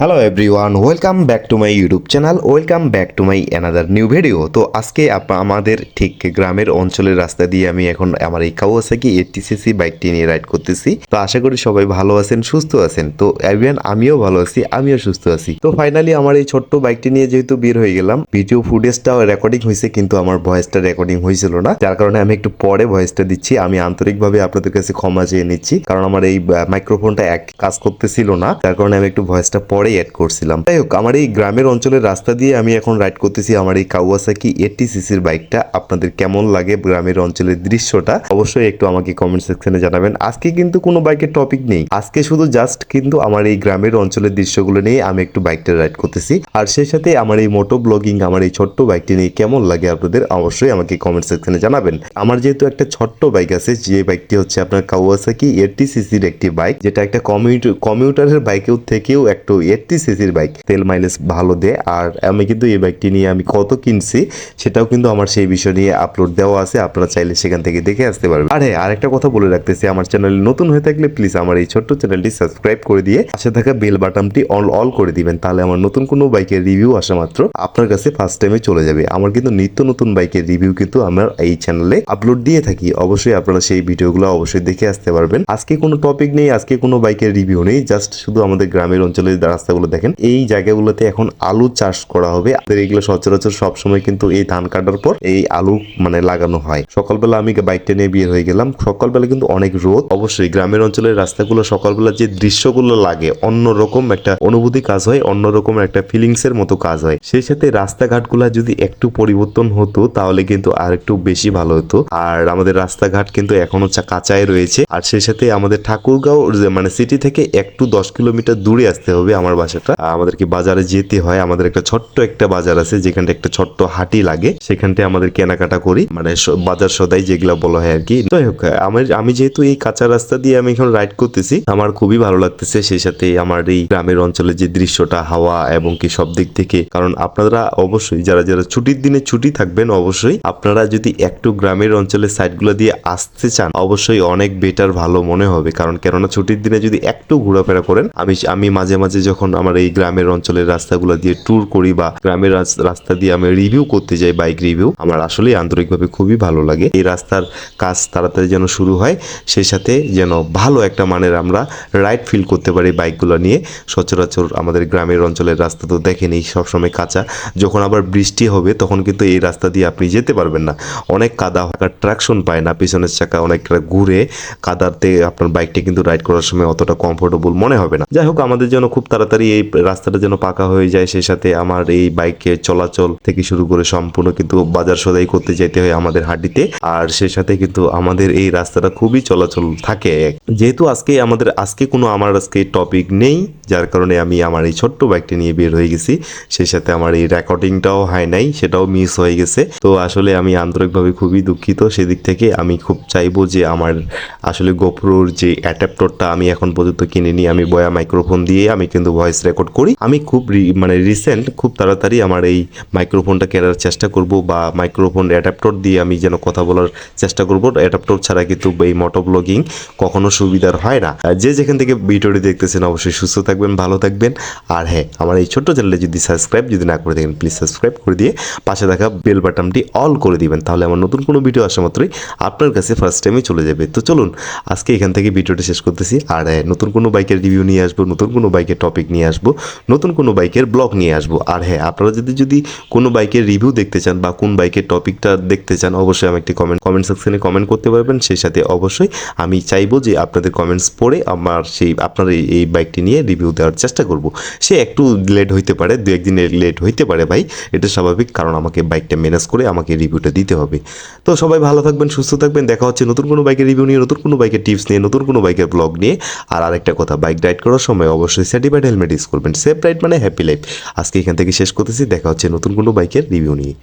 Hello everyone welcome back to my YouTube channel welcome back to my another new video তো আজকে আমাদের ঠিক গ্রামের অঞ্চলের রাস্তা দিয়ে আমি এখন আমার এই কাউ আছে কাওয়াসাকি এইটিসিসি বাইকটি নিয়ে রাইড করতেছি। তো আশা করি সবাই ভালো আছেন, সুস্থ আছেন। তো এভরিওয়ান আমিও ভালো আছি, আমিও সুস্থ আছি। তো ফাইনালি আমার এই ছোট্ট বাইকটি নিয়ে যেহেতু বের হয়ে গেলাম ভিডিও ফুটেজটাও রেকর্ডিং হয়েছে, কিন্তু আমার ভয়েসটা রেকর্ডিং হয়েছিল না। যার কারণে আমি একটু পরে ভয়েসটা দিচ্ছি, আমি আন্তরিকভাবে আপনাদের কাছে ক্ষমা চেয়ে নিচ্ছি, কারণ আমার এই মাইক্রোফোনটা এক কাজ করতেছিল না তার কারণে আমি একটু ভয়েসটা পরেই অ্যাড করছিলাম। যাই হোক, আমার এই গ্রামের অঞ্চলের রাস্তা দিয়ে আমি এখন রাইড করতেছি আমার এই কাওয়াসাকি এইটি সিসির বাইকটা আপনাদের কেমন লাগে গ্রামের অঞ্চলের দৃশ্যটা? অবশ্যই একটু আমাকে কমেন্ট সেকশনে জানাবেন। আজকে কিন্তু কোনো বাইকের টপিক নেই। আজকে শুধু জাস্ট কিন্তু আমার এই গ্রামের অঞ্চলের দৃশ্যগুলো নিয়ে আমি একটু বাইকটা রাইড করতেছি। আর সেই সাথে আমার এই মোটো ব্লগিং আমার এই ছোট্ট বাইকটি নিয়ে কেমন লাগে আপনাদের অবশ্যই আমাকে কমেন্ট সেকশনে জানাবেন। আমার যেহেতু একটা ছোট্ট বাইক আছে, যে বাইকটি হচ্ছে আপনার কাওয়াসাকি এইটি সিসির একটি বাইক যেটা একটা কমিউটার কমিউটারের বাইকেও থেকেও একটু এইটি সিসির বাইক তেল মাইলেজ ভালো দেয় আর আমি কিন্তু এই বাইকটি নিয়ে আমি কত কিনছি, সেটাও কিন্তু আমার সেই বিষয় নিয়ে আপলোড দেওয়া আছে, আপনারা চাইলে সেখান থেকে দেখে আসতে পারবেন। আর, আরেকটা কথা বলে রাখতেছি, আমার চ্যানেলে নতুন হয়ে থাকলে প্লিজ আমার এই ছোট্ট চ্যানেলটি সাবস্ক্রাইব করে দিয়ে পাশে থাকা বেল বাটনটি অল অল করে দিবেন, তাহলে আমার নতুন কোনো বাইকের রিভিউ আসা মাত্র আপনার কাছে ফার্স্ট টাইমে চলে যাবে। আমার কিন্তু নিত্য নতুন বাইকের রিভিউ কিন্তু আমার এই চ্যানেলে আপলোড দিয়ে থাকি, অবশ্যই আপনারা সেই ভিডিওগুলো অবশ্যই দেখে আসতে পারবেন। আজকে কোনো টপিক নেই, আজকে কোনো বাইকের রিভিউ নেই জাস্ট শুধু আমাদের গ্রামের অঞ্চলে অঞ্চলের রাস্তাগুলো দেখেন, এই জায়গাগুলোতে এখন আলু চাষ করা হবে। এগুলো সচরাচর সবসময় কিন্তু এই ধান কাটার পর এই আলু মানে লাগানো হয়। সকালবেলা আমি বাইকটা নিয়ে বের হয়ে গেলাম। সকালবেলা কিন্তু অনেক রোদ। অবশ্যই গ্রামের অঞ্চলের রাস্তাগুলো সকালবেলা যে দৃশ্যগুলো লাগে, অন্যরকম একটা অনুভূতি কাজ হয়, অন্যরকম একটা ফিলিংস এর মতো কাজ হয়। সেই সাথে রাস্তাঘাটগুলা যদি একটু পরিবর্তন হতো, তাহলে কিন্তু আর একটু বেশি ভালো হতো। আর আমাদের রাস্তাঘাট কিন্তু এখনও কাঁচাই রয়েছে। আর সেই সাথে আমাদের ঠাকুরগাঁও মানে সিটি থেকে একটু দশ কিলোমিটার দূরে আসতে হবে আমার বাসাটা আমাদেরকে বাজারে যেতে হয়। আমাদের একটা ছোট্ট একটা বাজার আছে, যেখানটা একটা ছোট্ট হাটি লাগে। সেখানটা আমাদের কেনাকাটা করি। মানে বাজার সদাই যেগুলা বলা হয় আর কি যাই হোক আমার আমি যেহেতু এই কাঁচা রাস্তা দিয়ে আমি এখন রাইড করতেছি, আমার খুবই ভালো লাগতেছে সেই সাথে আমার এই গ্রামের অঞ্চলের যে দৃশ্যটা, হাওয়া এবং কি সব দিক থেকে। কারণ আপনারা অবশ্যই, যারা যারা ছুটির দিনে ছুটি থাকবেন, অবশ্যই আপনারা যদি একটু গ্রামের অঞ্চলের সাইডগুলো দিয়ে আসতে চান, অবশ্যই অনেক বেটার ভালো মনে হবে। কারণ কেননা ছুটির দিনে যদি একটু ঘোরাফেরা করেন, আমি আমি মাঝে মাঝে যখন আমার এই গ্রামের অঞ্চলের রাস্তাগুলো দিয়ে ট্যুর করি বা গ্রামের রাস্তা দিয়ে আমি রিভিউ করতে যাই বাইক রিভিউ আমার আসলেই আন্তরিকভাবে খুবই ভালো লাগে। এই রাস্তার কাজ তাড়াতাড়ি যেন শুরু হয়, সেই সাথে যেন ভালো একটা মানের আমরা রাইড ফিল করতে পারি বাইকগুলো নিয়ে। সচরাচর আমাদের গ্রামের অঞ্চলের রাস্তা তো দেখেনি, সবসময় কাঁচা। যখন আবার বৃষ্টি হবে, তখন কিন্তু এই রাস্তা দিয়ে আপনি যেতে পারবেন না। অনেক কাদা ট্রাকশন পায় না, পিছনের চাকা অনেকটা ঘুরে কাদাতে আপনার বাইকটা কিন্তু রাইড করার সময় অতটা কমফোর্টেবল মনে হবে না। যাই হোক, আমাদের যেন খুব তাড়াতাড়ি এই রাস্তাটা যেন পাকা হয়ে যায়, সেই সাথে আমার এই বাইকে চলাচল থেকে শুরু করে সম্পূর্ণ কিন্তু বাজার সদাই করতে যেতে হয় আমাদের হাড্ডিতে আর সেই সাথে কিন্তু আমাদের এই রাস্তাটা খুবই চলাচল থাকে। যেহেতু আজকে আমাদের, আজকে কোনো আমার আজকে টপিক নেই, যার কারণে আমি আমার এই ছোট্ট বাইকটি নিয়ে বের হয়ে গেছি। সেই সাথে আমার এই রেকর্ডিংটাও হয় নাই, সেটাও মিস হয়ে গেছে। তো আসলে আমি আন্তরিকভাবে খুবই দুঃখিত। সেদিক থেকে আমি খুব চাইব যে আমার আসলে গোপ্রোর যে অ্যাডাপ্টরটা আমি এখন পর্যন্ত কিনিনি, আমি বয়া মাইক্রোফোন দিয়ে আমি কিন্তু ভয়েস রেকর্ড করি। আমি খুব মানে রিসেন্ট খুব তাড়াতাড়ি আমার এই মাইক্রোফোনটা কেনার চেষ্টা করব বা মাইক্রোফোন অ্যাডাপ্টর দিয়ে আমি যেন কথা বলার চেষ্টা করব। অ্যাডাপ্টর ছাড়া কিন্তু এই মোটো ব্লগিং কখনো সুবিধার হয় না। যে যেখান থেকে ভিডিওটি দেখতেছেন অবশ্যই সুস্থ থাকবেন, ভালো থাকবেন। আর হ্যাঁ আমার এই ছোট্ট চ্যানেলে যদি সাবস্ক্রাইব যদি না করে থাকেন প্লিজ সাবস্ক্রাইব করে দিয়ে পাশে থাকা বেল বাটনটি অল করে দিবেন। তাহলে আমার নতুন কোনো ভিডিও আসা মাত্রই আপনার কাছে ফার্স্ট টাইমে চলে যাবে। তো চলুন, আজকে এখান থেকে ভিডিওটা শেষ করতেছি। আর হ্যাঁ নতুন কোনো বাইকের রিভিউ নিয়ে আসব, নতুন কোনো বাইকের টপিক নিয়ে আসব, নতুন কোনো বাইকের ব্লগ নিয়ে আসব। আর হ্যাঁ আপনারা যদি যদি কোনো বাইকের রিভিউ দেখতে চান বা কোন বাইকের টপিকটা দেখতে চান, অবশ্যই আমি একটি কমেন্ট কমেন্ট সেকশনে কমেন্ট করতে পারবেন। সেই সাথে অবশ্যই আমি চাইব যে আপনাদের কমেন্টস পড়ে আমার সেই, আপনার এই- বাইকটি নিয়ে রিভিউ দেওয়ার চেষ্টা করব। সে একটু লেট হইতে পারে, দু একদিনের লেট হইতে পারে ভাই, এটা স্বাভাবিক কারণ আমাকে বাইকটা ম্যানেজ করে আমাকে রিভিউটা দিতে হবে। তো সবাই ভালো থাকবেন, সুস্থ থাকবেন, দেখা হচ্ছে নতুন কোনো বাইকের রিভিউ নিয়ে, নতুন কোনো বাইকের টিপস নিয়ে, নতুন কোনো বাইকের ব্লগ নিয়ে। আর আরেকটা কথা বাইক রাইড করার সময় অবশ্যই সার্টিফাইড হেলমেট ইউজ করবেন সেফ রাইড মানে হ্যাপি লাইফ আজকে এখান থেকে শেষ করতেছি। দেখা হচ্ছে নতুন কোনো বাইকের রিভিউ নিয়ে।